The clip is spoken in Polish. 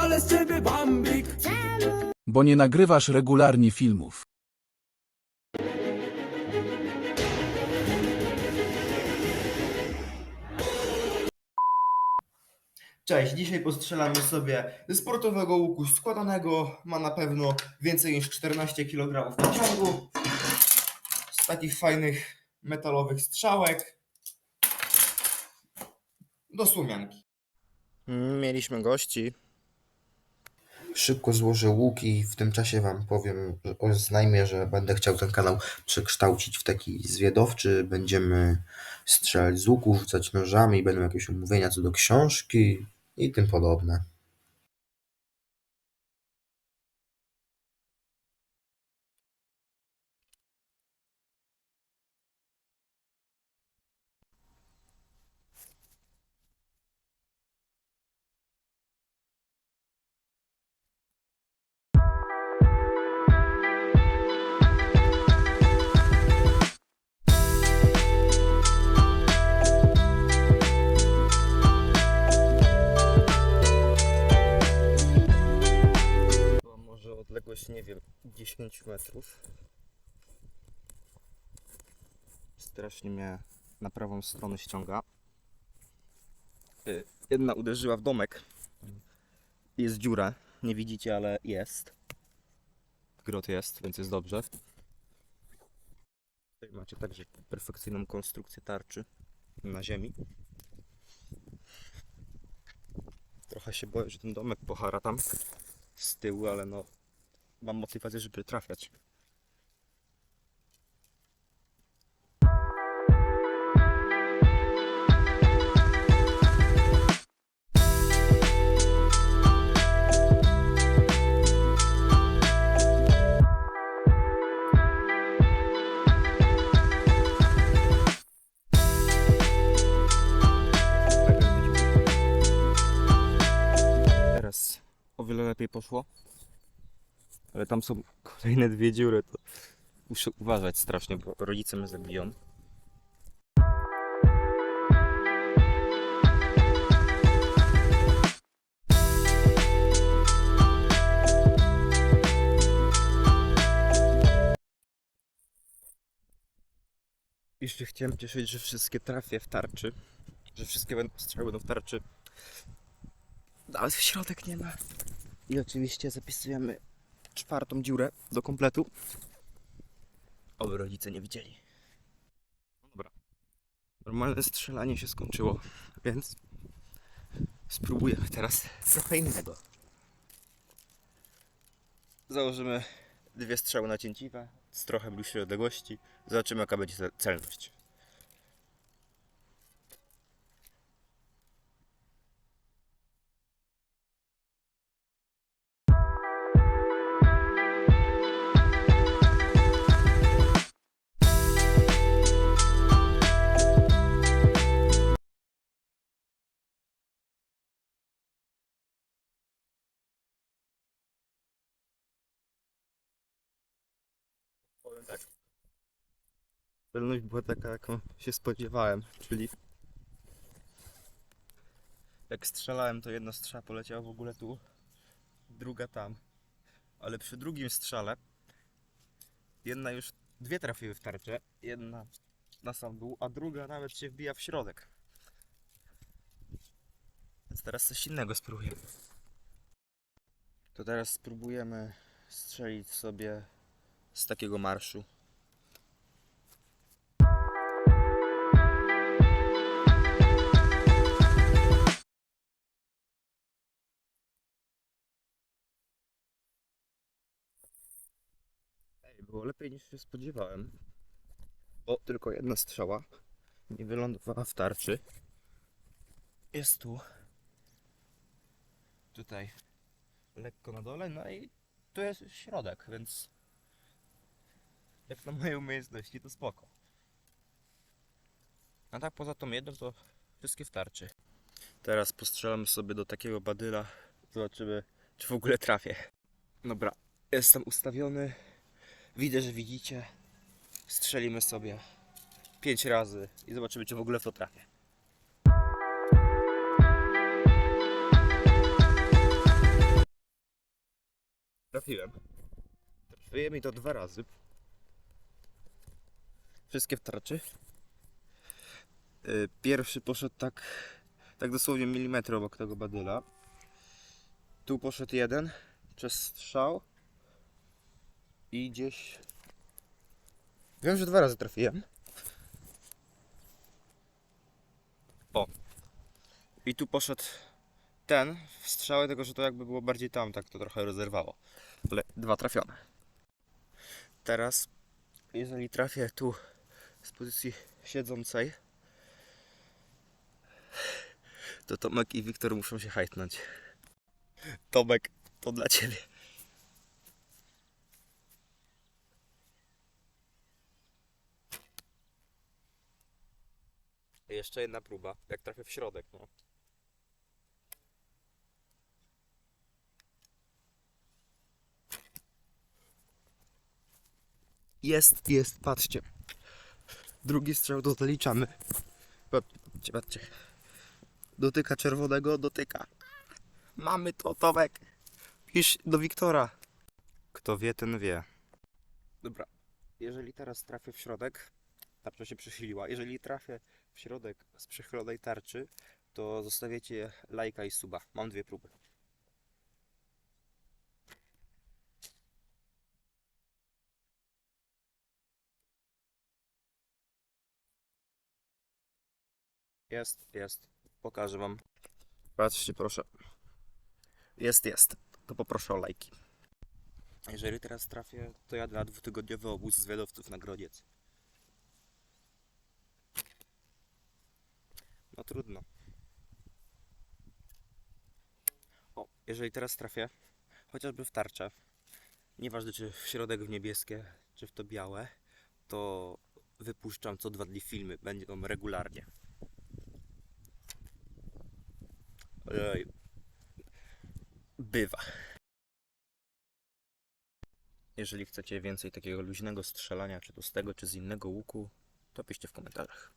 ale z ciebie bambik Bo nie nagrywasz regularnie filmów. Cześć, dzisiaj postrzelamy sobie ze sportowego łuku składanego. Ma na pewno więcej niż 14 kg pociągu. Z takich fajnych metalowych strzałek. Do słomianki. Mm, Mieliśmy gości. Szybko złożę łuk i w tym czasie Wam powiem, oznajmię, że będę chciał ten kanał przekształcić w taki zwiadowczy. Będziemy strzelać z łuku, rzucać nożami, będą jakieś umówienia co do książki i tym podobne. Wiem, 10 metrów. Strasznie mnie na prawą stronę ściąga. Y, Jedna uderzyła w domek. Jest dziura, nie widzicie, ale jest. Grot jest, więc jest dobrze. Tutaj macie także perfekcyjną konstrukcję tarczy na ziemi. Trochę się boję, że ten domek pohara tam z tyłu, ale no mam motywację, żeby trafiać. Teraz o wiele lepiej poszło. Ale tam są kolejne dwie dziury, to muszę uważać strasznie, bo rodzice mnie zabiją. Jeszcze chciałem cieszyć, że wszystkie trafię w tarczy. Że wszystkie będą, strzały będą w tarczy. Ale w środek nie ma. I oczywiście zapisujemy czwartą dziurę do kompletu. Oby rodzice nie widzieli. No dobra. Normalne strzelanie się skończyło, więc spróbujemy teraz trochę innego. Założymy dwie strzały na cięciwe z trochę bliższej odległości. Zobaczymy jaka będzie ce- celność. Tak. Celność była taka, jaką się spodziewałem, czyli jak strzelałem, to jedna strzała poleciała w ogóle tu, druga tam. Ale przy drugim strzale jedna już, dwie trafiły w tarczę, jedna na sam dół, a druga nawet się wbija w środek. Więc teraz coś innego spróbujemy. To teraz spróbujemy strzelić sobie z takiego marszu. Ej, było lepiej niż się spodziewałem. Bo tylko jedna strzała nie wylądowała w tarczy. Jest tu. Tutaj. Lekko na dole, no i tu jest środek, więc jak na moje umiejętności to spoko. A tak poza tą jedną to wszystkie w tarczy. Teraz postrzelam sobie do takiego badyla. Zobaczymy czy w ogóle trafię. Dobra, jestem ustawiony. Widzę, że widzicie. Strzelimy sobie 5 razy i zobaczymy czy w ogóle w to trafię. trafiłem. Trafiłem i to dwa razy. Wszystkie w tarczy. Y, Pierwszy poszedł tak, tak dosłownie milimetr obok tego badyla. Tu poszedł jeden przez strzał. I gdzieś... Wiem, że dwa razy trafiłem. O. I tu poszedł ten w strzałę, tego, że to jakby było bardziej tam, tak to trochę rozerwało. Ale dwa trafione. Teraz, jeżeli trafię tu z pozycji siedzącej, to Tomek i Wiktor muszą się hajtnąć. Tomek, to dla ciebie. Jeszcze jedna próba, jak trafię w środek, no. Jest, jest, patrzcie. Drugi strzał to zaliczamy. Patrzcie, patrzcie. Dotyka czerwonego, dotyka. Mamy to, Tomek. Pisz do Wiktora. Kto wie, ten wie. Dobra, jeżeli teraz trafię w środek, tarcza się przechyliła. Jeżeli trafię w środek z przechylonej tarczy, to zostawiacie lajka i suba. Mam dwie próby. Jest, jest. Pokażę wam. Patrzcie proszę. Jest, jest. To poproszę o lajki. Jeżeli teraz trafię, to jadę na dwutygodniowy obóz zwiadowców na Grodziec. No trudno. O, jeżeli teraz trafię, chociażby w tarczę, nieważne czy w środek w niebieskie, czy w to białe, to wypuszczam co dwa dni filmy, będą regularnie. Bywa. Jeżeli chcecie więcej takiego luźnego strzelania, czy to z tego, czy z innego łuku, to piszcie w komentarzach.